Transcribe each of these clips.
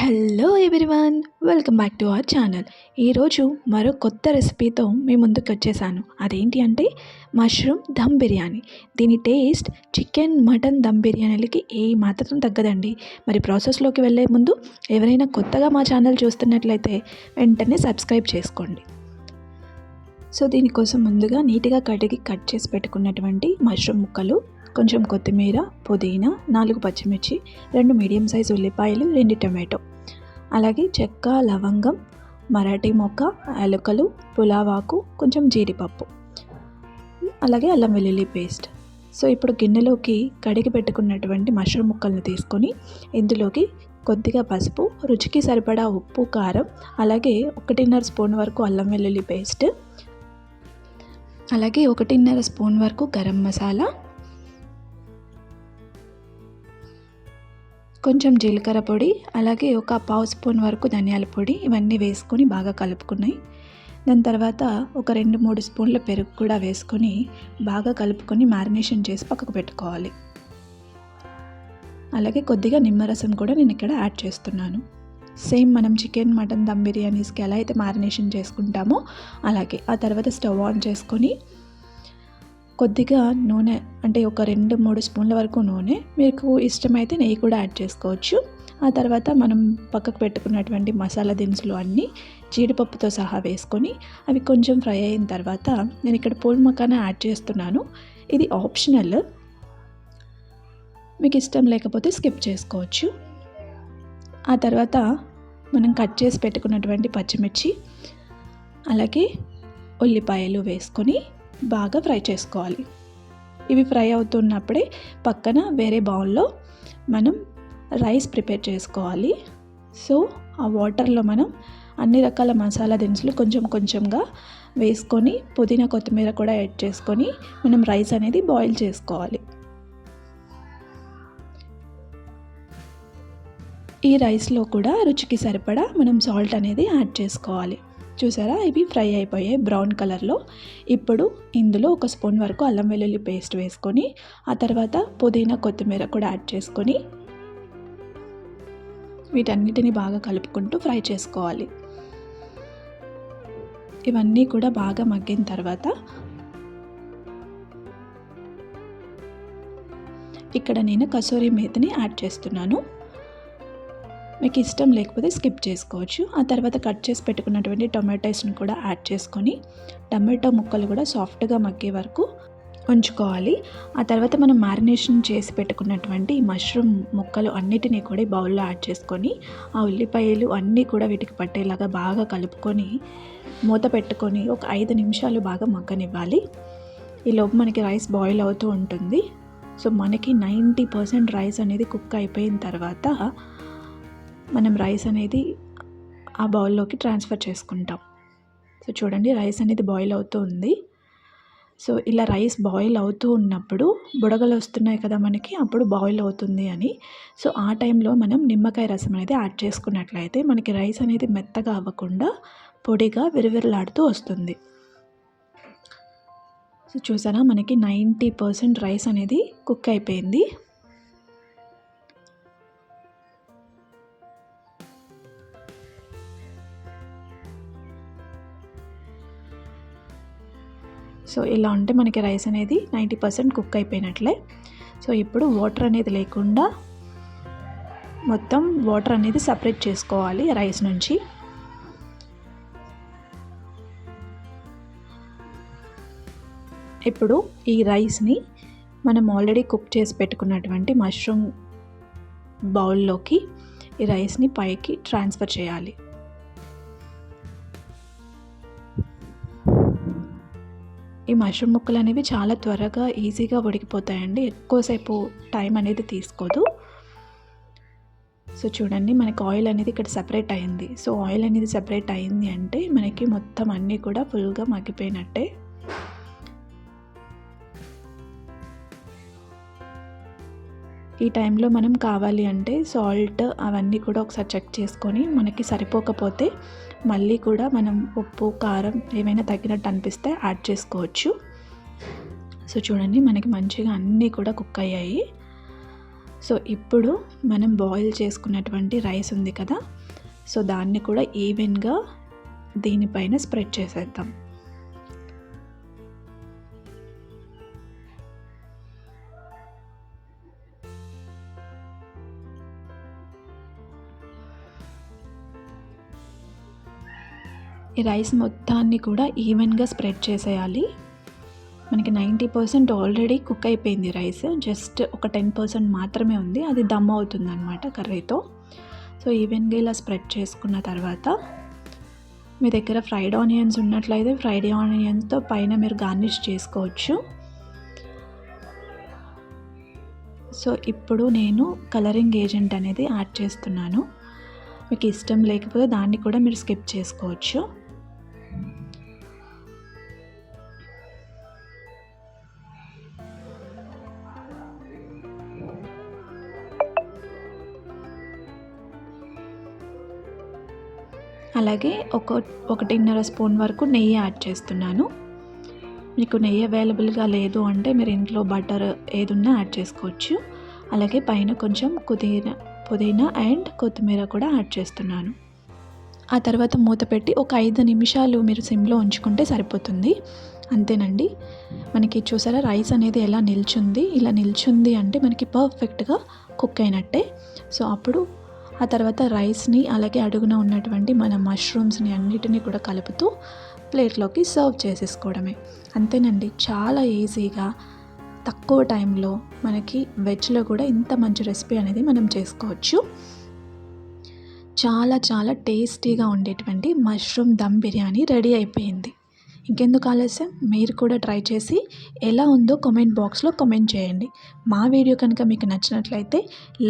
Hello everyone welcome back to our channel ఈరోజు మరో కొత్త రెసిపీతో మీ ముందుకు వచ్చేసాను. అదేంటి అంటే మష్రూమ్ దమ్ బిర్యానీ దీని టేస్ట్ చికెన్ మటన్ దమ్ బిర్యానీలకి ఏ మాత్రం తగ్గదండి. మరి ప్రాసెస్లోకి వెళ్ళే ముందు ఎవరైనా కొత్తగా మా ఛానల్ చూస్తున్నట్లయితే వెంటనే సబ్స్క్రైబ్ చేసుకోండి. సో దీనికోసం ముందుగా నీట్గా కడిగి కట్ చేసి పెట్టుకున్నటువంటి మష్రూమ్ ముక్కలు కొంచెం కొత్తిమీర పుదీనా నాలుగు పచ్చిమిర్చి రెండు మీడియం సైజ్ ఉల్లిపాయలు రెండు టమాటో. అలాగే చెక్క లవంగం మరాఠీ మొక్క యాలకులు పులావాకు కొంచెం జీడిపప్పు. అలాగే అల్లం వెల్లుల్లి పేస్ట్. సో ఇప్పుడు గిన్నెలోకి కడిగి పెట్టుకున్నటువంటి మష్రూమ్ ముక్కలను తీసుకొని ఇందులోకి కొద్దిగా పసుపు రుచికి సరిపడా ఉప్పు కారం అలాగే ఒకటిన్నర స్పూన్ వరకు అల్లం వెల్లుల్లి పేస్ట్. అలాగే ఒకటిన్నర స్పూన్ వరకు గరం మసాలా కొంచెం జీలకర్ర పొడి అలాగే ఒక పావు స్పూన్ వరకు ధనియాల పొడి ఇవన్నీ వేసుకొని బాగా కలుపుకున్నాయి. దాని తర్వాత ఒక రెండు మూడు స్పూన్ల పెరుగు కూడా వేసుకొని బాగా కలుపుకొని మ్యారినేషన్ చేసి పక్కకు పెట్టుకోవాలి. అలాగే కొద్దిగా నిమ్మరసం కూడా నేను ఇక్కడ యాడ్ చేస్తున్నాను. సేమ్ మనం చికెన్ మటన్ దమ్ బిర్యానీస్కి ఎలా అయితే మ్యారినేషన్ చేసుకుంటామో అలాగే ఆ తర్వాత స్టవ్ ఆన్ చేసుకొని కొద్దిగా నూనె అంటే ఒక రెండు మూడు స్పూన్ల వరకు నూనె మీకు ఇష్టమైతే నెయ్యి కూడా యాడ్ చేసుకోవచ్చు. ఆ తర్వాత మనం పక్కకు పెట్టుకున్నటువంటి మసాలా దినుసులు అన్నీ జీడిపప్పుతో సహా వేసుకొని అవి కొంచెం ఫ్రై అయిన తర్వాత నేను ఇక్కడ పూల్ మకానా యాడ్ చేస్తున్నాను. ఇది ఆప్షనల్. మీకు ఇష్టం లేకపోతే స్కిప్ చేసుకోవచ్చు. ఆ తర్వాత మనం కట్ చేసి పెట్టుకున్నటువంటి పచ్చిమిర్చి అలాగే ఉల్లిపాయలు వేసుకొని బాగా ఫ్రై చేసుకోవాలి. ఇవి ఫ్రై అవుతున్నప్పుడే పక్కన వేరే బౌల్లో మనం రైస్ ప్రిపేర్ చేసుకోవాలి. సో ఆ వాటర్లో మనం అన్ని రకాల మసాలా దినుసులు కొంచెం కొంచెంగా వేసుకొని పుదీనా కొత్తిమీర కూడా యాడ్ చేసుకొని మనం రైస్ అనేది బాయిల్ చేసుకోవాలి. ఈ రైస్లో కూడా రుచికి సరిపడా మనం సాల్ట్ అనేది యాడ్ చేసుకోవాలి. చూసారా? ఇవి ఫ్రై అయిపోయాయి బ్రౌన్ కలర్లో. ఇప్పుడు ఇందులో ఒక స్పూన్ వరకు అల్లం వెల్లుల్లి పేస్ట్ వేసుకొని ఆ తర్వాత పుదీనా కొత్తిమీర కూడా యాడ్ చేసుకొని వీటన్నిటిని బాగా కలుపుకుంటూ ఫ్రై చేసుకోవాలి. ఇవన్నీ కూడా బాగా మగ్గిన తర్వాత ఇక్కడ నేను కసూరి మేతిని యాడ్ చేస్తున్నాను. మీకు ఇష్టం లేకపోతే స్కిప్ చేసుకోవచ్చు. ఆ తర్వాత కట్ చేసి పెట్టుకున్నటువంటి టొమాటోస్ని కూడా యాడ్ చేసుకొని టమాటో ముక్కలు కూడా సాఫ్ట్గా మగ్గే వరకు ఉంచుకోవాలి. ఆ తర్వాత మనం మ్యారినేషన్ చేసి పెట్టుకున్నటువంటి మష్రూమ్ ముక్కలు అన్నిటినీ కూడా బౌల్లో యాడ్ చేసుకొని ఆ ఉల్లిపాయలు అన్నీ కూడా వీటికి పట్టేలాగా బాగా కలుపుకొని మూత పెట్టుకొని ఒక ఐదు నిమిషాలు బాగా మగ్గనివ్వాలి. ఈలోపు మనకి రైస్ బాయిల్ అవుతూ ఉంటుంది. సో మనకి నైంటీ పర్సెంట్ రైస్ అనేది కుక్ అయిపోయిన తర్వాత మనం రైస్ అనేది ఆ బౌల్లోకి ట్రాన్స్ఫర్ చేసుకుంటాం. సో చూడండి రైస్ అనేది బాయిల్ అవుతూ ఉంది. సో ఇలా రైస్ బాయిల్ అవుతూ ఉన్నప్పుడు బుడగలు వస్తున్నాయి కదా మనకి అప్పుడు బాయిల్ అవుతుంది అని. సో ఆ టైంలో మనం నిమ్మకాయ రసం అనేది యాడ్ చేసుకున్నట్లయితే మనకి రైస్ అనేది మెత్తగా అవ్వకుండా పొడిగా విరవిరలాడుతూ వస్తుంది. సో చూసారా మనకి నైంటీ పర్సెంట్ రైస్ అనేది కుక్ అయిపోయింది. సో ఇలా ఉంటే మనకి రైస్ అనేది నైంటీ పర్సెంట్ కుక్ అయిపోయినట్లే. సో ఇప్పుడు వాటర్ అనేది లేకుండా మొత్తం వాటర్ అనేది సపరేట్ చేసుకోవాలి రైస్ నుంచి. ఇప్పుడు ఈ రైస్ని మనం ఆల్రెడీ కుక్ చేసి పెట్టుకున్నటువంటి మష్రూమ్ బౌల్లోకి ఈ రైస్ని పైకి ట్రాన్స్ఫర్ చేయాలి. మష్రూమ్ ముక్కలు అనేవి చాలా త్వరగా ఈజీగా ఉడికిపోతాయండి. ఎక్కువసేపు టైం అనేది తీసుకోదు. సో చూడండి మనకి ఆయిల్ అనేది ఇక్కడ సపరేట్ అయింది. సో ఆయిల్ అనేది సపరేట్ అయింది అంటే మనకి మొత్తం అన్నీ కూడా ఫుల్గా మగ్గిపోయినట్టే. ఈ టైంలో మనం కావాలి అంటే సాల్ట్ అవన్నీ కూడా ఒకసారి చెక్ చేసుకొని మనకి సరిపోకపోతే మళ్ళీ కూడా మనం ఉప్పు కారం ఏమైనా తగ్గినట్టు అనిపిస్తే యాడ్ చేసుకోవచ్చు. సో చూడండి మనకి మంచిగా అన్నీ కూడా కుక్ అయ్యాయి. సో ఇప్పుడు మనం బాయిల్ చేసుకున్నటువంటి రైస్ ఉంది కదా సో దాన్ని కూడా ఈవెన్గా దీనిపైన స్ప్రెడ్ చేసేద్దాం. ఈ రైస్ మొత్తాన్ని కూడా ఈవెన్గా స్ప్రెడ్ చేసేయాలి. మనకి నైంటీ పర్సెంట్ ఆల్రెడీ కుక్ అయిపోయింది రైస్. జస్ట్ ఒక టెన్ పర్సెంట్ మాత్రమే ఉంది. అది దమ్ అవుతుంది అనమాట కర్రీతో. సో ఈవెన్గా ఇలా స్ప్రెడ్ చేసుకున్న తర్వాత మీ దగ్గర ఫ్రైడ్ ఆనియన్స్ ఉన్నట్లయితే ఫ్రైడ్ ఆనియన్స్తో పైన మీరు గార్నిష్ చేసుకోవచ్చు. సో ఇప్పుడు నేను కలరింగ్ ఏజెంట్ అనేది యాడ్ చేస్తున్నాను. మీకు ఇష్టం లేకపోతే దాన్ని కూడా మీరు స్కిప్ చేసుకోవచ్చు. అలాగే ఒక ఒకటిన్నర స్పూన్ వరకు నెయ్యి యాడ్ చేస్తున్నాను. మీకు నెయ్యి అవైలబుల్గా లేదు అంటే మీరు ఇంట్లో బటర్ ఏదున్నా యాడ్ చేసుకోవచ్చు. అలాగే పైన కొంచెం పుదీనా పుదీనా అండ్ కొత్తిమీర కూడా యాడ్ చేస్తున్నాను. ఆ తర్వాత మూత పెట్టి ఒక ఐదు నిమిషాలు మీరు సిమ్లో ఉంచుకుంటే సరిపోతుంది. అంతేనండి. మనకి చూసారా రైస్ అనేది ఎలా నిల్చుంది? ఇలా నిల్చుంది అంటే మనకి పర్ఫెక్ట్గా కుక్ అయినట్టే. సో అప్పుడు ఆ తర్వాత రైస్ని అలాగే అడుగున ఉన్నటువంటి మన మష్రూమ్స్ని అన్నిటినీ కూడా కలుపుతూ ప్లేట్లోకి సర్వ్ చేసేసుకోవడమే. అంతేనండి చాలా ఈజీగా తక్కువ టైంలో మనకి వెజ్లో కూడా ఇంత మంచి రెసిపీ అనేది మనం చేసుకోవచ్చు. చాలా చాలా టేస్టీగా ఉండేటువంటి మష్రూమ్ దమ్ బిర్యానీ రెడీ అయిపోయింది. ఇంకెందుకు ఆలస్యం? మీరు కూడా ట్రై చేసి ఎలా ఉందో కామెంట్ బాక్స్లో కామెంట్ చేయండి. మా వీడియో కనుక మీకు నచ్చినట్లయితే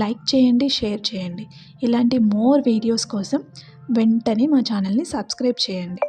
లైక్ చేయండి షేర్ చేయండి. ఇలాంటి మోర్ వీడియోస్ కోసం వెంటనే మా ఛానల్ని సబ్స్క్రైబ్ చేయండి.